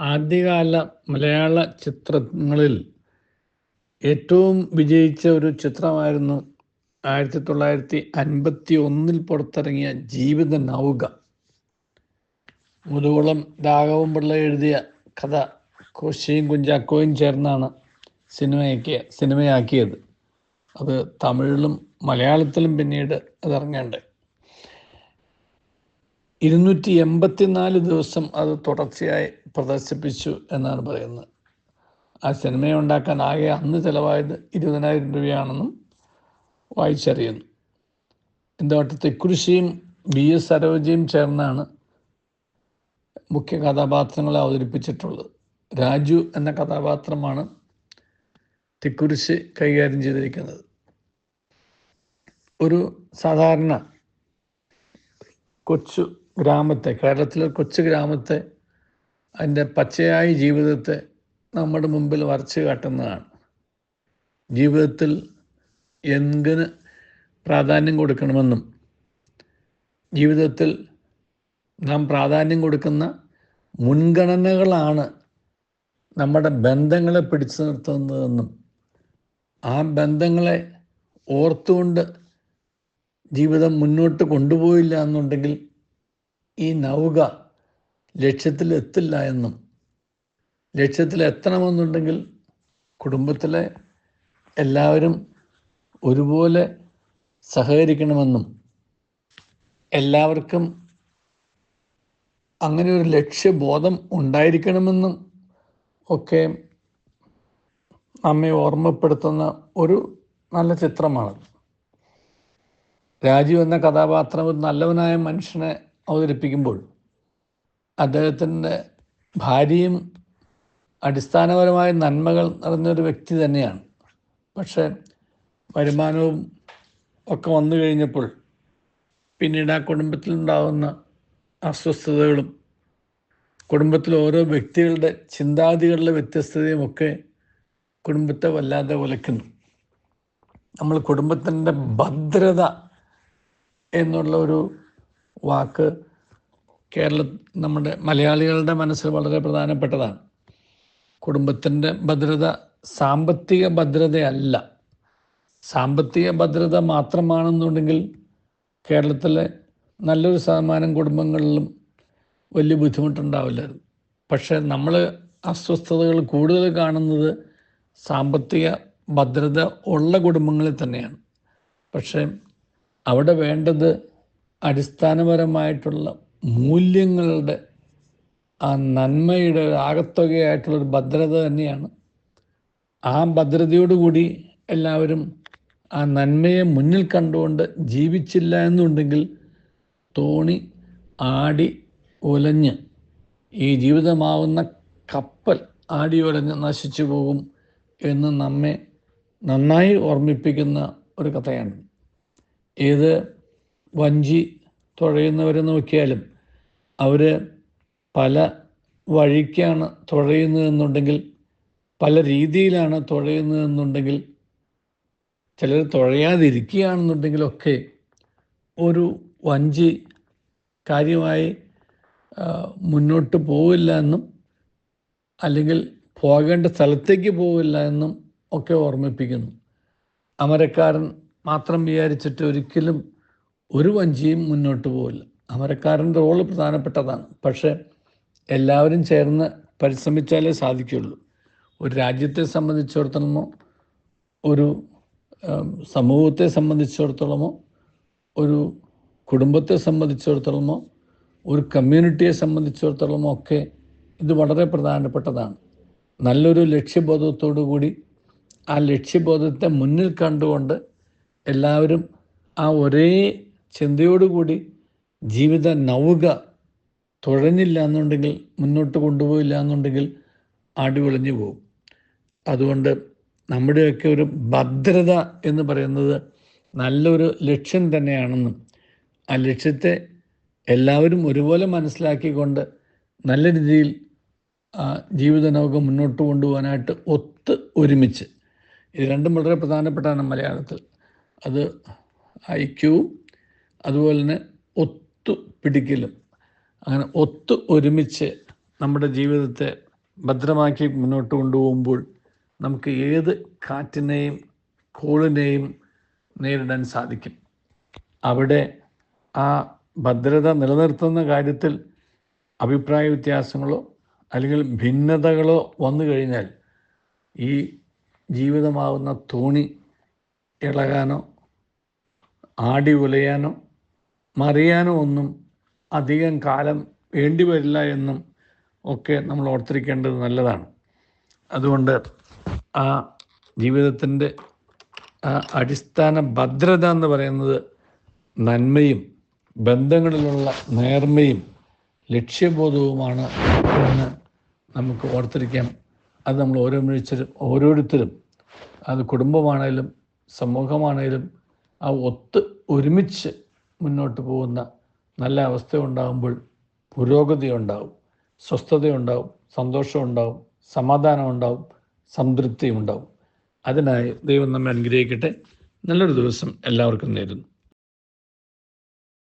ആദ്യകാല മലയാള ചിത്രങ്ങളിൽ ഏറ്റവും വിജയിച്ച ഒരു ചിത്രമായിരുന്നു ആയിരത്തി തൊള്ളായിരത്തി അൻപത്തി ഒന്നിൽ പുറത്തിറങ്ങിയ ജീവിത നൗക. മുതുകുളം രാഘവൻ പിള്ള എഴുതിയ കഥ കോശിയും കുഞ്ചാക്കോയും ചേർന്നാണ് സിനിമയാക്കിയ സിനിമയാക്കിയത്. അത് തമിഴിലും മലയാളത്തിലും പിന്നീട് അത് ഇറങ്ങേണ്ടത് ഇരുന്നൂറ്റി എൺപത്തിനാല് ദിവസം അത് തുടർച്ചയായി പ്രദർശിപ്പിച്ചു എന്നാണ് പറയുന്നത്. ആ സിനിമ ഉണ്ടാക്കാൻ ആകെ അന്ന് ചിലവായത് ഇരുപതിനായിരം രൂപയാണെന്നും വായിച്ചറിയുന്നു. എന്തോട്ട് തെക്കുരിശിയും ബി എസ് സരോജയും ചേർന്നാണ് മുഖ്യ കഥാപാത്രങ്ങളെ അവതരിപ്പിച്ചിട്ടുള്ളത്. രാജു എന്ന കഥാപാത്രമാണ് തിക്കുരിശ് കൈകാര്യം ചെയ്തിരിക്കുന്നത്. ഒരു സാധാരണ കൊച്ചു ഗ്രാമത്തെ കേരളത്തിലെ കൊച്ചു ഗ്രാമത്തെ അതിന്റെ പച്ചയായ ജീവിതത്തെ നമ്മുടെ മുമ്പിൽ വരച്ച് കാട്ടുന്നതാണ്. ജീവിതത്തിൽ എന്തിന് പ്രാധാന്യം കൊടുക്കണമെന്നും ജീവിതത്തിൽ നാം പ്രാധാന്യം കൊടുക്കുന്ന മുൻഗണനകളാണ് നമ്മുടെ ബന്ധങ്ങളെ പിടിച്ചു നിർത്തുന്നതെന്നും ആ ബന്ധങ്ങളെ ഓർത്തുകൊണ്ട് ജീവിതം മുന്നോട്ട് കൊണ്ടുപോയില്ല എന്നുണ്ടെങ്കിൽ ഈ നൗക ലക്ഷ്യത്തിൽ എത്തില്ല എന്നും ലക്ഷ്യത്തിൽ എത്തണമെന്നുണ്ടെങ്കിൽ കുടുംബത്തിലെ എല്ലാവരും ഒരുപോലെ സഹകരിക്കണമെന്നും എല്ലാവർക്കും അങ്ങനെ ഒരു ലക്ഷ്യബോധം ഉണ്ടായിരിക്കണമെന്നും ഒക്കെ നമ്മെ ഓർമ്മപ്പെടുത്തുന്ന ഒരു നല്ല ചിത്രമാണ് രാജീവ് എന്ന കഥാപാത്രം ഒരു നല്ലവനായ മനുഷ്യനെ അവതരിപ്പിക്കുമ്പോൾ അദ്ദേഹത്തിന്റെ ഭാര്യയും അടിസ്ഥാനപരമായ നന്മകൾ നിറഞ്ഞൊരു വ്യക്തി തന്നെയാണ്. പക്ഷേ വരുമാനവും ഒക്കെ വന്നു കഴിഞ്ഞപ്പോൾ പിന്നീട് ആ കുടുംബത്തിലുണ്ടാകുന്ന അസ്വസ്ഥതകളും കുടുംബത്തിലെ ഓരോ വ്യക്തികളുടെ ചിന്താഗതികളുടെ വ്യത്യസ്തതയും ഒക്കെ കുടുംബത്തെ വല്ലാതെ ഉലയ്ക്കുന്നു നമ്മൾ കുടുംബത്തിന്റെ ഭദ്രത എന്നുള്ള ഒരു വാക്ക് കേരള നമ്മുടെ മലയാളികളുടെ മനസ്സിൽ വളരെ പ്രധാനപ്പെട്ടതാണ്. കുടുംബത്തിന്റെ ഭദ്രത സാമ്പത്തിക ഭദ്രതയല്ല. സാമ്പത്തിക ഭദ്രത മാത്രമാണെന്നുണ്ടെങ്കിൽ കേരളത്തിലെ നല്ലൊരു ശതമാനം കുടുംബങ്ങളിലും വലിയ ബുദ്ധിമുട്ടുണ്ടാവില്ലായിരുന്നു പക്ഷേ നമ്മൾ അസ്വസ്ഥതകൾ കൂടുതൽ കാണുന്നത് സാമ്പത്തിക ഭദ്രത ഉള്ള കുടുംബങ്ങളിൽ തന്നെയാണ്. പക്ഷേ അവിടെ വേണ്ടത് അടിസ്ഥാനപരമായിട്ടുള്ള മൂല്യങ്ങളുടെ ആ നന്മയുടെ ആകത്തുകയായിട്ടുള്ളൊരു ഭദ്രത തന്നെയാണ്. ആ ഭദ്രതയോടുകൂടി എല്ലാവരും ആ നന്മയെ മുന്നിൽ കണ്ടുകൊണ്ട് ജീവിച്ചില്ല എന്നുണ്ടെങ്കിൽ തോണി ആടി ഒലഞ്ഞ് ഈ ജീവിതമാവുന്ന കപ്പൽ ആടി ഒലഞ്ഞ് നശിച്ചു പോകും എന്ന് നമ്മെ നന്നായി ഓർമ്മിപ്പിക്കുന്ന ഒരു കഥയാണ്. ഏത് വഞ്ചി തുഴയുന്നവരെ നോക്കിയാലും അവർ പല വഴിക്കാണ് തുഴയുന്നതെന്നുണ്ടെങ്കിൽ പല രീതിയിലാണ് തുഴയുന്നതെന്നുണ്ടെങ്കിൽ ചിലർ തുഴയാതിരിക്കുകയാണെന്നുണ്ടെങ്കിലൊക്കെ ഒരു വഞ്ചി കാര്യമായി മുന്നോട്ട് പോവില്ല എന്നും അല്ലെങ്കിൽ പോകേണ്ട സ്ഥലത്തേക്ക് പോവില്ല എന്നും ഒക്കെ ഓർമ്മിപ്പിക്കുന്നു. അമരക്കാരൻ മാത്രം വിചാരിച്ചിട്ട് ഒരിക്കലും ഒരു വഞ്ചിയും മുന്നോട്ട് പോവില്ല. അമരക്കാരന്റെ റോൾ പ്രധാനപ്പെട്ടതാണ്. പക്ഷേ എല്ലാവരും ചേർന്ന് പരിശ്രമിച്ചാലേ സാധിക്കുള്ളൂ ഒരു രാജ്യത്തെ സംബന്ധിച്ചിടത്തോളമോ ഒരു സമൂഹത്തെ സംബന്ധിച്ചിടത്തോളമോ ഒരു കുടുംബത്തെ സംബന്ധിച്ചിടത്തോളമോ ഒരു കമ്മ്യൂണിറ്റിയെ സംബന്ധിച്ചിടത്തോളമോ ഒക്കെ ഇത് വളരെ പ്രധാനപ്പെട്ടതാണ്. നല്ലൊരു ലക്ഷ്യബോധത്തോടു കൂടി ആ ലക്ഷ്യബോധത്തെ മുന്നിൽ കണ്ടുകൊണ്ട് എല്ലാവരും ആ ഒരേ ചിന്തയോടുകൂടി ജീവിത നൗക തുഴഞ്ഞില്ല എന്നുണ്ടെങ്കിൽ മുന്നോട്ട് കൊണ്ടുപോയില്ല എന്നുണ്ടെങ്കിൽ ആടി ഒളിഞ്ഞു പോകും. അതുകൊണ്ട് നമ്മുടെയൊക്കെ ഒരു ഭദ്രത എന്ന് പറയുന്നത് നല്ലൊരു ലക്ഷ്യം തന്നെയാണെന്നും ആ ലക്ഷ്യത്തെ എല്ലാവരും ഒരുപോലെ മനസ്സിലാക്കിക്കൊണ്ട് നല്ല രീതിയിൽ ജീവിത നൗക മുന്നോട്ട് കൊണ്ടുപോകാനായിട്ട് ഒത്ത് ഒരുമിച്ച്. ഇത് രണ്ടും വളരെ പ്രധാനപ്പെട്ടാണ് മലയാളത്തിൽ. അത് ഐക്യവും അതുപോലെ തന്നെ ഒത്തു പിടിക്കലും. അങ്ങനെ ഒത്തു ഒരുമിച്ച് നമ്മുടെ ജീവിതത്തെ ഭദ്രമാക്കി മുന്നോട്ട് കൊണ്ടുപോകുമ്പോൾ നമുക്ക് ഏത് കാറ്റിനെയും കോളിനെയും നേരിടാൻ സാധിക്കും. അവിടെ ആ ഭദ്രത നിലനിർത്തുന്ന കാര്യത്തിൽ അഭിപ്രായ വ്യത്യാസങ്ങളോ അല്ലെങ്കിൽ ഭിന്നതകളോ വന്നു കഴിഞ്ഞാൽ ഈ ജീവിതമാവുന്ന തോണി ഇളകാനോ ആടി ഉലയാനോ മറിയാനോ ഒന്നും അധികം കാലം വേണ്ടി വരില്ല എന്നും ഒക്കെ നമ്മൾ ഓർത്തിരിക്കേണ്ടത് നല്ലതാണ്. അതുകൊണ്ട് ആ ജീവിതത്തിന്റെ അടിസ്ഥാന ഭദ്രത എന്ന് പറയുന്നത് നന്മയും ബന്ധങ്ങളിലുള്ള നേർമയും ലക്ഷ്യബോധവുമാണ് എന്ന് നമുക്ക് ഓർത്തിരിക്കാം. അത് നമ്മൾ ഓരോ ഓരോരുത്തരും ഓരോരുത്തരും അത് കുടുംബമാണേലും സമൂഹമാണേലും ആ ഒത്ത് ഒരുമിച്ച് മുന്നോട്ട് പോകുന്ന നല്ല അവസ്ഥ ഉണ്ടാകുമ്പോൾ പുരോഗതി ഉണ്ടാവും സ്വസ്ഥതയുണ്ടാവും സന്തോഷമുണ്ടാവും സമാധാനം ഉണ്ടാവും സംതൃപ്തി ഉണ്ടാവും അതിനായി ദൈവം നമ്മെ അനുഗ്രഹിക്കട്ടെ. നല്ലൊരു ദിവസം എല്ലാവർക്കും നേരുന്നു.